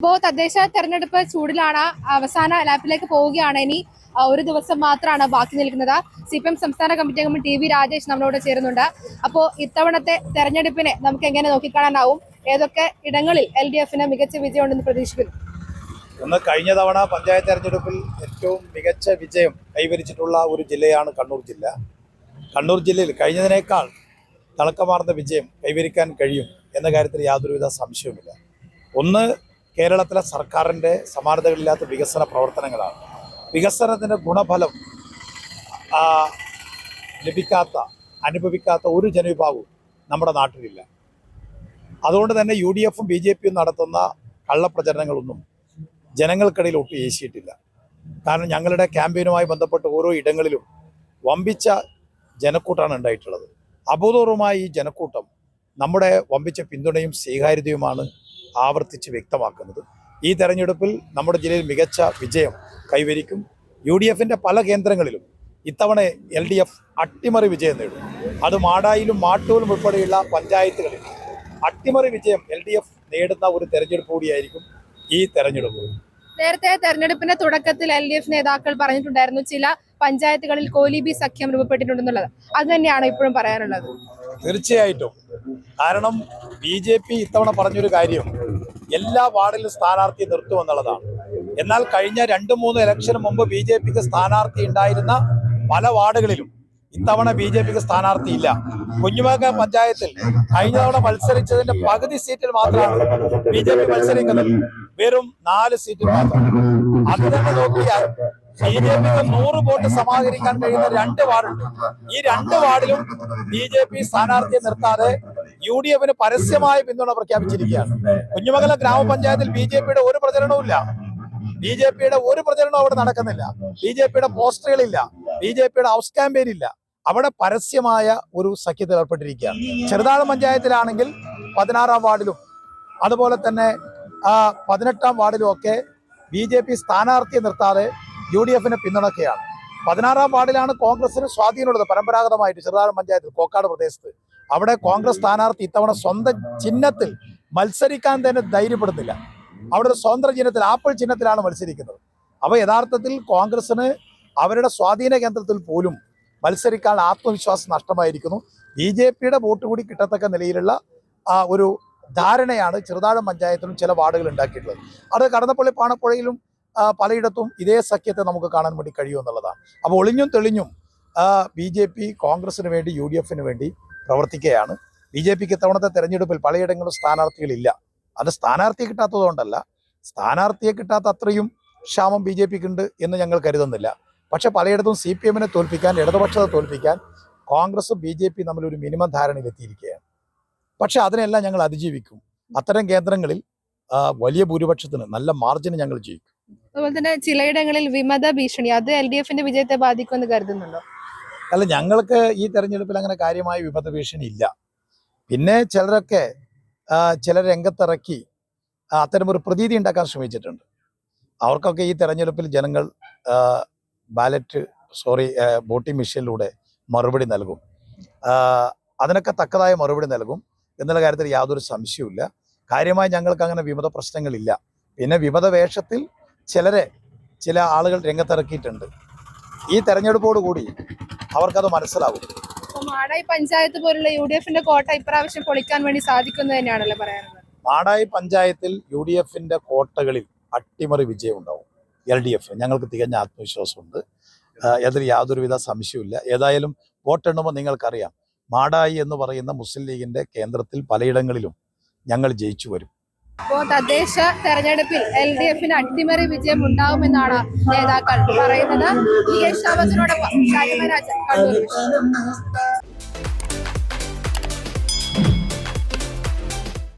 ഇപ്പോ തദ്ദേശ തെരഞ്ഞെടുപ്പ് ചൂടിലാണ് അവസാന ലാപ്പിലേക്ക് പോവുകയാണ് ഇനി ഒരു ദിവസം മാത്രമാണ് ബാക്കി നിൽക്കുന്നത്. സി പി എം സംസ്ഥാന കമ്മിറ്റി അംഗം ടി വി രാജേഷ് നമ്മളോട് ചേരുന്നുണ്ട്. അപ്പോൾ ഇത്തവണത്തെ തെരഞ്ഞെടുപ്പിനെ നമുക്ക് എങ്ങനെ നോക്കിക്കാണാനാവും? ഏതൊക്കെ ഇടങ്ങളിൽ എൽ ഡി എഫിന് മികച്ച വിജയമുണ്ടെന്ന് പ്രതീക്ഷിക്കുന്നു? ഒന്ന് കഴിഞ്ഞ തവണ പഞ്ചായത്ത് തെരഞ്ഞെടുപ്പിൽ ഏറ്റവും മികച്ച വിജയം കൈവരിച്ചിട്ടുള്ള ഒരു ജില്ലയാണ് കണ്ണൂർ ജില്ല. കണ്ണൂർ ജില്ലയിൽ കഴിഞ്ഞതിനേക്കാൾ തിളക്കമാർന്ന വിജയം കൈവരിക്കാൻ കഴിയും എന്ന കാര്യത്തിൽ യാതൊരുവിധ സംശയവുമില്ല. ഒന്ന് കേരളത്തിലെ സർക്കാരിന്റെ സമാനതകളില്ലാത്ത വികസന പ്രവർത്തനങ്ങളാണ്. വികസനത്തിന്റെ ഗുണഫലം ലഭിക്കാത്ത അനുഭവിക്കാത്ത ഒരു ജനവിഭാഗവും നമ്മുടെ നാട്ടിലില്ല. അതുകൊണ്ട് തന്നെ യു ഡി എഫും ബി ജെ പിയും നടത്തുന്ന കള്ളപ്രചരണങ്ങളൊന്നും ജനങ്ങൾക്കിടയിൽ ഒട്ടും ഏശിയിട്ടില്ല. കാരണം ഞങ്ങളുടെ ക്യാമ്പയിനുമായി ബന്ധപ്പെട്ട് ഓരോ ഇടങ്ങളിലും വമ്പിച്ച ജനക്കൂട്ടാണ് ഉണ്ടായിട്ടുള്ളത്. അഭൂതപൂർവമായ ഈ ജനക്കൂട്ടം നമ്മുടെ വമ്പിച്ച പിന്തുണയും സ്വീകാര്യതയുമാണ് ആവർത്തിച്ച് വ്യക്തമാക്കുന്നത്. ഈ തെരഞ്ഞെടുപ്പിൽ നമ്മുടെ ജില്ലയിൽ മികച്ച വിജയം കൈവരിക്കും. യു ഡി എഫിന്റെ പല കേന്ദ്രങ്ങളിലും ഇത്തവണ എൽ ഡി എഫ് അട്ടിമറി വിജയം നേടും. അത് മാടായിലും മാട്ടൂരും ഉൾപ്പെടെയുള്ള പഞ്ചായത്തുകളിൽ അട്ടിമറി വിജയം എൽ ഡി എഫ് നേടുന്ന ഒരു തെരഞ്ഞെടുപ്പ് കൂടിയായിരിക്കും ഈ തെരഞ്ഞെടുപ്പ്. നേരത്തെ തെരഞ്ഞെടുപ്പിന്റെ തുടക്കത്തിൽ എൽ ഡി എഫ് നേതാക്കൾ പറഞ്ഞിട്ടുണ്ടായിരുന്നു ചില പഞ്ചായത്തുകളിൽ കോലി സഖ്യം രൂപപ്പെട്ടിട്ടുണ്ടെന്നുള്ളത്. അത് തന്നെയാണ് ഇപ്പോഴും പറയാനുള്ളത്. തീർച്ചയായിട്ടും. കാരണം ബി ജെ പി ഇത്തവണ പറഞ്ഞൊരു കാര്യം എല്ലാ വാർഡിലും സ്ഥാനാർത്ഥി നിർത്തുമെന്നുള്ളതാണ് എന്നാൽ കഴിഞ്ഞ രണ്ട് മൂന്ന് ഇലക്ഷന് മുമ്പ് ബി ജെ പിക്ക് സ്ഥാനാർത്ഥി ഉണ്ടായിരുന്ന പല വാർഡുകളിലും ഇത്തവണ ബി ജെ പിക്ക് സ്ഥാനാർത്ഥി ഇല്ല. കുഞ്ഞുമക പഞ്ചായത്തിൽ കഴിഞ്ഞ തവണ മത്സരിച്ചതിന്റെ പകുതി സീറ്റിൽ മാത്രമാണ് ബി ജെ പി മത്സരിക്കുന്നത്. വെറും നാല് സീറ്റിൽ മാത്രം. അത് നോക്കിയാൽ ബി ജെ പിക്ക് നൂറ് വോട്ട് സമാഹരിക്കാൻ കഴിയുന്ന രണ്ട് വാർഡുണ്ട്. ഈ രണ്ട് വാർഡിലും ബി ജെ പി സ്ഥാനാർത്ഥിയെ നിർത്താതെ യു ഡി എഫിന് പരസ്യമായ പിന്തുണ പ്രഖ്യാപിച്ചിരിക്കുകയാണ്. കുഞ്ഞുമംഗലം ഗ്രാമപഞ്ചായത്തിൽ ബി ജെ പിയുടെ ഒരു പ്രചരണവും ഇല്ല. ബി ജെ പിയുടെ ഒരു പ്രചരണവും അവിടെ നടക്കുന്നില്ല. ബി ജെ പിയുടെ പോസ്റ്ററുകളില്ല. ബി ജെ പിയുടെ ഹൗസ് ക്യാമ്പയിൻ ഇല്ല അവിടെ പരസ്യമായ ഒരു സഖ്യത്തിൽ ഏർപ്പെട്ടിരിക്കുകയാണ്. ചെറുതാഴം പഞ്ചായത്തിലാണെങ്കിൽ പതിനാറാം വാർഡിലും അതുപോലെ തന്നെ പതിനെട്ടാം വാർഡിലും ഒക്കെ ബി ജെ പി സ്ഥാനാർത്ഥിയെ നിർത്താതെ യു ഡി എഫിനെ പിന്തുണക്കുകയാണ് പതിനാറാം വാർഡിലാണ് കോൺഗ്രസിന് സ്വാധീനമുള്ളത് പരമ്പരാഗതമായിട്ട് ചെറുതാഴം പഞ്ചായത്തിൽ കോക്കാട് പ്രദേശത്ത്. അവിടെ കോൺഗ്രസ് സ്ഥാനാർത്ഥി ഇത്തവണ സ്വന്തം ചിഹ്നത്തിൽ മത്സരിക്കാൻ തന്നെ ധൈര്യപ്പെടുന്നില്ല അവിടെ ഒരു സ്വതന്ത്ര ചിഹ്നത്തിൽ ആപ്പിൾ ചിഹ്നത്തിലാണ് മത്സരിക്കുന്നത്. അപ്പോൾ യഥാർത്ഥത്തിൽ കോൺഗ്രസിന് അവരുടെ സ്വാധീന കേന്ദ്രത്തിൽ പോലും മത്സരിക്കാൻ ആത്മവിശ്വാസം നഷ്ടമായിരിക്കുന്നു. ബി ജെ പിയുടെ വോട്ട് കൂടി കിട്ടത്തക്ക നിലയിലുള്ള ആ, ഒരു ധാരണയാണ് ചെറുതാഴം പഞ്ചായത്തിലും ചില വാർഡുകൾ ഉണ്ടാക്കിയിട്ടുള്ളത്. അത് കടന്നപ്പള്ളി പാണപ്പുഴയിലും പലയിടത്തും ഇതേ സഖ്യത്തെ നമുക്ക് കാണാൻ വേണ്ടി കഴിയുമെന്നുള്ളതാണ്. അപ്പോൾ ഒളിഞ്ഞും തെളിഞ്ഞും ബി ജെ പി കോൺഗ്രസിന് വേണ്ടി യു ഡി എഫിന് വേണ്ടി പ്രവർത്തിക്കുകയാണ്. ബി ജെ പിക്ക് ഇത്തവണത്തെ തെരഞ്ഞെടുപ്പിൽ പലയിടങ്ങളിലും സ്ഥാനാർത്ഥികളില്ല. അത് സ്ഥാനാർത്ഥിയെ കിട്ടാത്തതുകൊണ്ടല്ല. സ്ഥാനാർത്ഥിയെ കിട്ടാത്ത അത്രയും ക്ഷാമം ബി ജെ പിക്ക് ഉണ്ട് എന്ന് ഞങ്ങൾ കരുതുന്നില്ല. പക്ഷേ പലയിടത്തും സി പി എമ്മിനെ തോൽപ്പിക്കാൻ ഇടതുപക്ഷത്തെ തോൽപ്പിക്കാൻ കോൺഗ്രസും ബി ജെ പി തമ്മിൽ ഒരു മിനിമം ധാരണയിലെത്തിയിരിക്കുകയാണ്. പക്ഷേ അതിനെല്ലാം ഞങ്ങൾ അതിജീവിക്കും. അത്തരം കേന്ദ്രങ്ങളിൽ വലിയ ഭൂരിപക്ഷത്തിന് നല്ല മാർജിന് ഞങ്ങൾ ജീവിക്കും അതുപോലെ തന്നെ ചിലയിടങ്ങളിൽ വിമത ഭീഷണി അത് എൽ ഡി എഫിന്റെ വിജയത്തെ ബാധിക്കുമെന്ന് കരുതുന്നുണ്ടോ? അല്ല ഞങ്ങൾക്ക് ഈ തെരഞ്ഞെടുപ്പിൽ അങ്ങനെ കാര്യമായ വിപത്ത് ഭീഷണി ഇല്ല പിന്നെ ചിലരൊക്കെ ചില രംഗത്തിറക്കി അത്തരമൊരു പ്രതീതി ഉണ്ടാക്കാൻ ശ്രമിച്ചിട്ടുണ്ട്. അവർക്കൊക്കെ ഈ തെരഞ്ഞെടുപ്പിൽ ജനങ്ങൾ ബാലറ്റ് സോറി വോട്ടിംഗ് മെഷീനിലൂടെ മറുപടി നൽകും. അതിനൊക്കെ തക്കതായ മറുപടി നൽകും. എന്നുള്ള കാര്യത്തിൽ യാതൊരു സംശയവുമില്ല. കാര്യമായി ഞങ്ങൾക്ക് അങ്ങനെ വിമത പ്രശ്നങ്ങളില്ല. പിന്നെ വിമത വേഷത്തിൽ ചിലരെ ചില ആളുകൾ രംഗത്തിറക്കിയിട്ടുണ്ട്. ഈ തെരഞ്ഞെടുപ്പോട് കൂടി അവർക്കത് മനസ്സിലാവും. മാടായി പഞ്ചായത്ത് പോലുള്ള യു ഡി എഫിന്റെ കോട്ട ഇപ്രാവശ്യം പൊളിക്കാൻ വേണ്ടി സാധിക്കുന്നു തന്നെയാണല്ലോ പറയാനുള്ളത്. മാടായി പഞ്ചായത്തിൽ യു ഡി എഫിന്റെ കോട്ടകളിൽ അട്ടിമറി വിജയം ഉണ്ടാവും എൽ ഡി എഫ്. ഞങ്ങൾക്ക് തികഞ്ഞ ആത്മവിശ്വാസമുണ്ട്. അതിൽ യാതൊരുവിധ സംശയവുമില്ല. ഏതായാലും വോട്ടെണ്ണുമ്പോൾ നിങ്ങൾക്കറിയാം. മാടായി എന്ന് പറയുന്ന മുസ്ലിം ലീഗിന്റെ കേന്ദ്രത്തിൽ പലയിടങ്ങളിലും ഞങ്ങൾ ജയിച്ചു വരും അപ്പോ തദ്ദേശ തെരഞ്ഞെടുപ്പിൽ എൽ ഡി എഫിന് അട്ടിമറി വിജയം ഉണ്ടാവുമെന്നാണ് നേതാക്കൾ പറയുന്നത്. ഈ എസ് ശാവത്തിനോടൊപ്പം ഷാരിമ കണ്ണൂർ